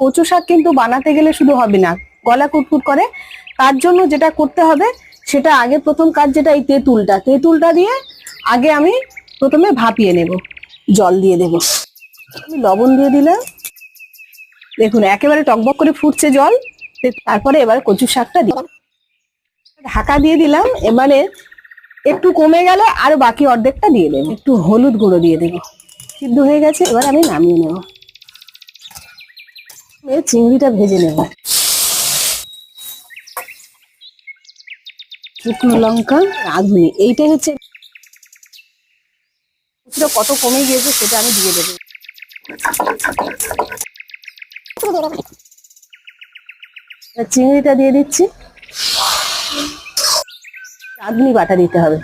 কচু শাক কিন্তু বানাতে গেলে শুধু হবে না, গলা কুটকুট করে। তার জন্য যেটা করতে হবে, সেটা আগে প্রথম কাজ যেটা, এই তেঁতুলটা। তেঁতুলটা দিয়ে আগে আমি প্রথমে ভাপিয়ে নেব, জল দিয়ে দেব। আমি লবণ দিয়ে দিলাম। দেখুন, একেবারে টকবক করে ফুটছে জল। তারপরে এবার কচু শাকটা দিলাম ঢাকা দিয়ে দিলাম। এবারে একটু কমে গেলে আর বাকি অর্ধেকটা দিয়ে দেবো। একটু হলুদ গুঁড়ো দিয়ে দেবো। সিদ্ধ হয়ে গেছে, এবার আমি নামিয়ে নেব। চিংড়িটা ভেজে নেব। শুকনো লঙ্কা, রাঁধুনি, এইটাই হচ্ছে কত কমে গিয়েছে সেটা আমি দিয়ে দেবো। চিংড়িটা দিয়ে দিচ্ছি। রাঁধুনি বাটা দিতে হবে।